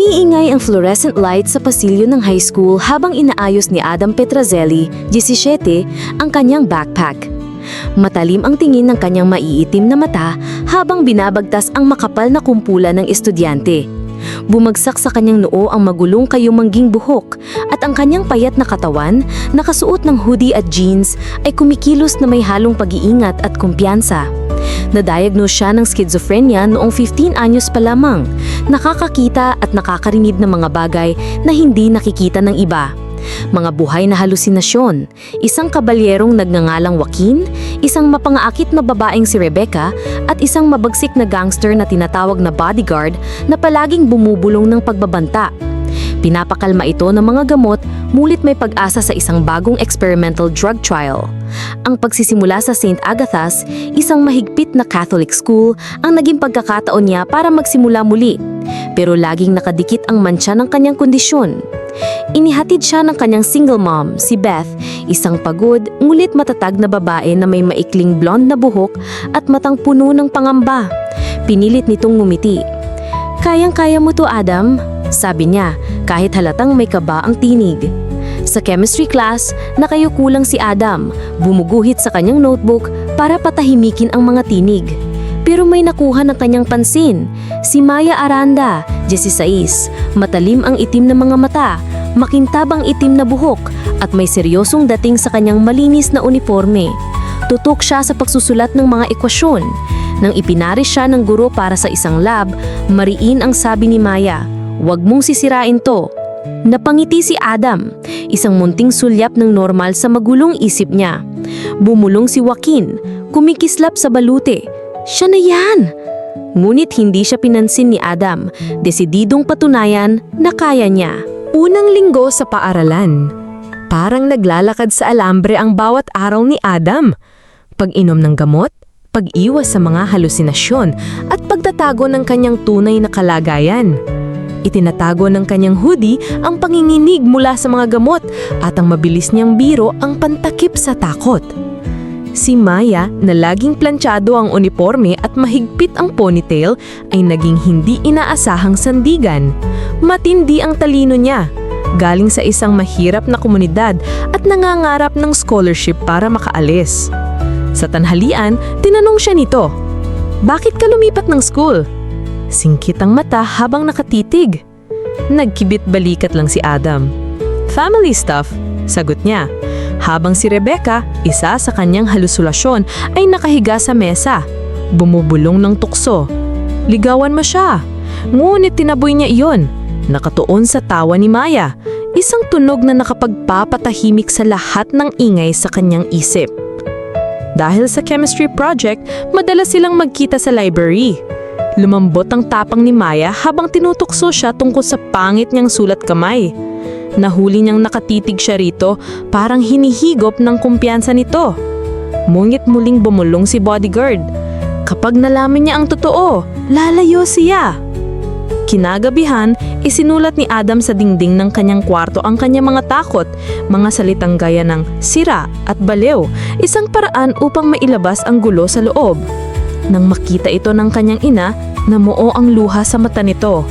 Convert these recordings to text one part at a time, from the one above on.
Umiingay ang fluorescent light sa pasilyo ng high school habang inaayos ni Adam Petrazelli, 17, ang kanyang backpack. Matalim ang tingin ng kanyang maiitim na mata habang binabagtas ang makapal na kumpulan ng estudyante. Bumagsak sa kanyang noo ang magulong kayumangging buhok at ang kanyang payat na katawan, nakasuot ng hoodie at jeans, ay kumikilos na may halong pag-iingat at kumpiyansa. Nadiagnose siya ng schizophrenia noong 15 anyos pa lamang, nakakakita at nakakarinig ng mga bagay na hindi nakikita ng iba. Mga buhay na halusinasyon, isang kabalyerong nagngangalang Joaquin, isang mapangaakit na babaeng si Rebecca, at isang mabagsik na gangster na tinatawag na bodyguard na palaging bumubulong ng pagbabanta. Pinapakalma ito ng mga gamot, mulit may pag-asa sa isang bagong experimental drug trial. Ang pagsisimula sa St. Agatha's, isang mahigpit na Catholic school, ang naging pagkakataon niya para magsimula muli. Pero laging nakadikit ang mantsa ng kanyang kondisyon. Inihatid siya ng kanyang single mom, si Beth, isang pagod, ngulit matatag na babae na may maikling blonde na buhok at matang puno ng pangamba. Pinilit nitong ngumiti. Kayang-kaya mo to, Adam, sabi niya, kahit halatang may kaba ang tinig. Sa chemistry class, nakayukulang si Adam, bumuguhit sa kanyang notebook para patahimikin ang mga tinig. Pero may nakuha ng kanyang pansin, si Maya Aranda, 16, matalim ang itim na mga mata, makintab ang itim na buhok, at may seryosong dating sa kanyang malinis na uniforme. Tutok siya sa pagsusulat ng mga ekwasyon. Nang ipinaris siya ng guro para sa isang lab, mariin ang sabi ni Maya, Huwag mong sisirain to. Napangiti si Adam, isang munting sulyap ng normal sa magulong isip niya. Bumulong si Joaquin, kumikislap sa balute. Siya na yan! Ngunit hindi siya pinansin ni Adam, desididong patunayan na kaya niya. Unang linggo sa paaralan. Parang naglalakad sa alambre ang bawat araw ni Adam. Pag-inom ng gamot, pag-iwas sa mga halusinasyon, at pagtatago ng kanyang tunay na kalagayan. Itinatago ng kanyang hoodie ang panginginig mula sa mga gamot at ang mabilis niyang biro ang pantakip sa takot. Si Maya, na laging planchado ang uniforme at mahigpit ang ponytail, ay naging hindi inaasahang sandigan. Matindi ang talino niya. Galing sa isang mahirap na komunidad at nangangarap ng scholarship para makaalis. Sa tanhalian, tinanong siya nito, Bakit ka lumipat ng school? Singkit ang mata habang nakatitig. Nagkibit balikat lang si Adam. Family stuff, sagot niya. Habang si Rebecca, isa sa kanyang halusulasyon, ay nakahiga sa mesa. Bumubulong ng tukso. Ligawan mo siya. Ngunit tinaboy niya iyon. Nakatuon sa tawa ni Maya. Isang tunog na nakapagpapatahimik sa lahat ng ingay sa kanyang isip. Dahil sa chemistry project, madalas silang magkita sa library. Lumambot ang tapang ni Maya habang tinutukso siya tungkol sa pangit niyang sulat kamay. Nahuli niyang nakatitig siya rito, parang hinihigop ng kumpiyansa nito. Ngunit muling bumulong si bodyguard. Kapag nalaman niya ang totoo, lalayo siya. Kinagabihan, isinulat ni Adam sa dingding ng kanyang kwarto ang kanyang mga takot, mga salitang gaya ng sira at balew, isang paraan upang mailabas ang gulo sa loob. Nang makita ito ng kanyang ina, namuo ang luha sa mata nito.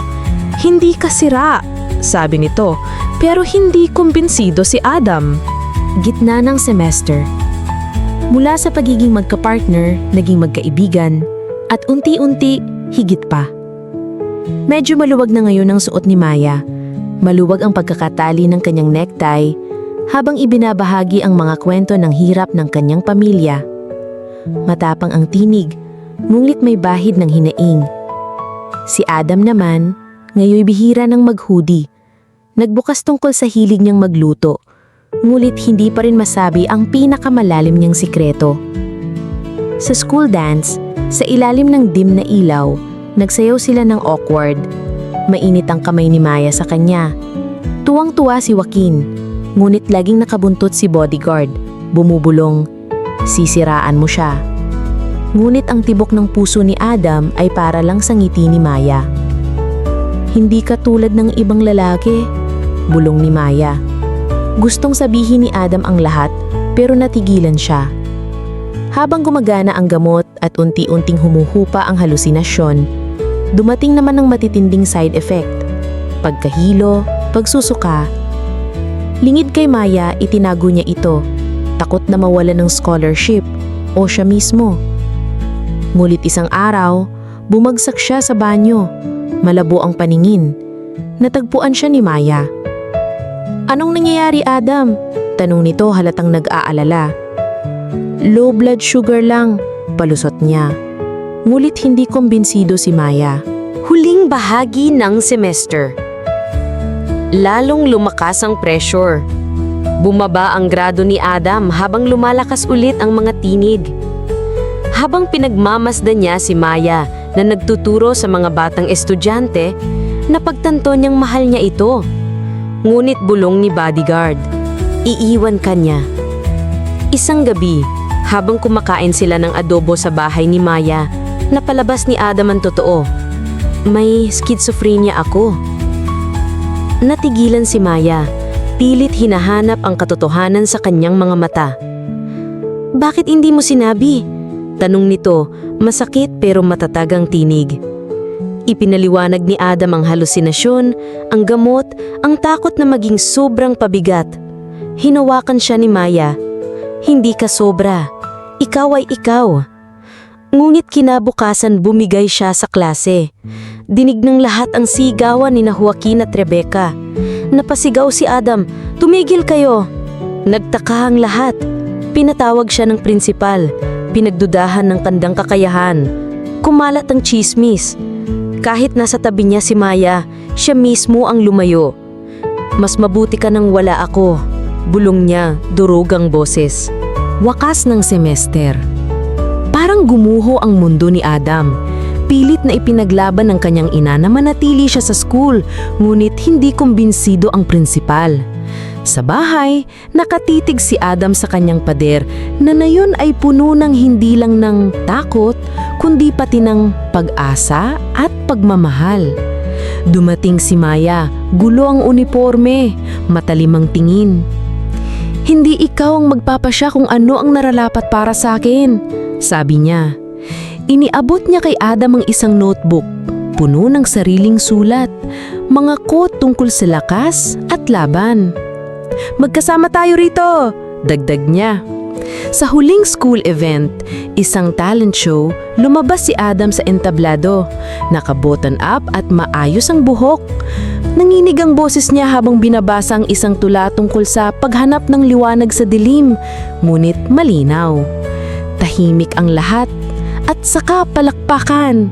Hindi ka sira, sabi nito, pero hindi kumbinsido si Adam. Gitna ng semester. Mula sa pagiging magka-partner, naging magkaibigan, at unti-unti, higit pa. Medyo maluwag na ngayon ang suot ni Maya. Maluwag ang pagkakatali ng kanyang necktie habang ibinabahagi ang mga kwento ng hirap ng kanyang pamilya. Matapang ang tinig, ngunit may bahid ng hinaing. Si Adam naman, ngayoy bihira ng maghudi. Nagbukas tungkol sa hilig niyang magluto, ngulit hindi pa rin masabi ang pinakamalalim niyang sikreto. Sa school dance, sa ilalim ng dim na ilaw, nagsayaw sila ng awkward. Mainit ang kamay ni Maya sa kanya. Tuwang-tuwa si Joaquin, ngunit laging nakabuntot si bodyguard. Bumubulong, sisiraan mo siya. Ngunit ang tibok ng puso ni Adam ay para lang sa ngiti ni Maya. Hindi ka tulad ng ibang lalaki, bulong ni Maya. Gustong sabihin ni Adam ang lahat pero natigilan siya. Habang gumagana ang gamot at unti-unting humuhupa ang halusinasyon, dumating naman ang matitinding side effect. pagkahilo, pagsusuka. Lingid kay Maya, itinago niya ito. Takot na mawala ng scholarship o siya mismo. Ngulit isang araw, bumagsak siya sa banyo. Malabo ang paningin. Natagpuan siya ni Maya. Anong nangyayari, Adam? Tanong nito halatang nag-aalala. Low blood sugar lang, palusot niya. Ngulit hindi kumbinsido si Maya. Huling bahagi ng semester. Lalong lumakas ang pressure. Bumaba ang grado ni Adam habang lumalakas ulit ang mga tinig. Habang pinagmamasdan niya si Maya na nagtuturo sa mga batang estudyante, napagtanto niyang mahal niya ito. Ngunit bulong ni bodyguard. Iiwan ka niya. Isang gabi, habang kumakain sila ng adobo sa bahay ni Maya, napalabas ni Adam ang totoo. May schizophrenia ako. Natigilan si Maya. Pilit hinahanap ang katotohanan sa kanyang mga mata. Bakit hindi mo sinabi? Tanong nito, masakit pero matatag ang tinig. Ipinaliwanag ni Adam ang halusinasyon, ang gamot, ang takot na maging sobrang pabigat. Hinawakan siya ni Maya. Hindi ka sobra. Ikaw ay ikaw. Ngunit kinabukasan bumigay siya sa klase. Dinig ng lahat ang sigawan ni Joaquin at Rebecca. Napasigaw si Adam, tumigil kayo. Nagtaka ang lahat. Pinatawag siya ng prinsipal. Pinagdudahan ng kandang kakayahan. Kumalat ang chismis. Kahit nasa tabi niya si Maya, siya mismo ang lumayo. Mas mabuti ka nang wala ako. Bulong niya, durugang boses. Wakas ng semester. Parang gumuho ang mundo ni Adam. Pilit na ipinaglaban ng kanyang ina na manatili siya sa school, ngunit hindi kumbinsido ang prinsipal. Sa bahay, nakatitig si Adam sa kanyang pader na nayon ay puno ng hindi lang ng takot, kundi pati ng pag-asa at pagmamahal. Dumating si Maya, gulo ang uniforme, matalimang tingin. Hindi ikaw ang magpapasya kung ano ang naralapat para sa akin, sabi niya. Iniabot niya kay Adam ang isang notebook, puno ng sariling sulat, mga quote tungkol sa lakas at laban. Magkasama tayo rito, dagdag niya. Sa huling school event, isang talent show, lumabas si Adam sa entablado. Nakabotan up at maayos ang buhok. Nanginig ang boses niya habang binabasa ang isang tula tungkol sa paghanap ng liwanag sa dilim, ngunit malinaw. Tahimik ang lahat at saka palakpakan.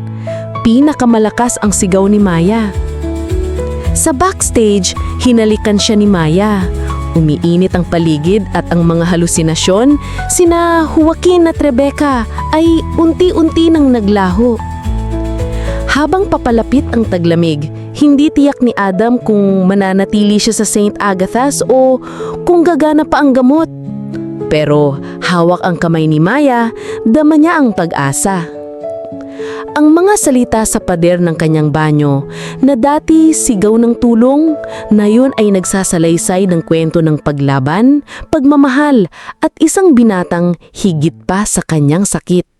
Pinakamalakas ang sigaw ni Maya. Sa backstage, hinalikan siya ni Maya. Umiinit ang paligid at ang mga halusinasyon, sina Joaquin at Rebecca ay unti-unti nang naglaho. Habang papalapit ang taglamig, hindi tiyak ni Adam kung mananatili siya sa St. Agatha's o kung gagana pa ang gamot. Pero hawak ang kamay ni Maya, dama niya ang pag-asa. Ang mga salita sa pader ng kanyang banyo na dati sigaw ng tulong, na yun ay nagsasalaysay ng kwento ng paglaban, pagmamahal at isang binatang higit pa sa kanyang sakit.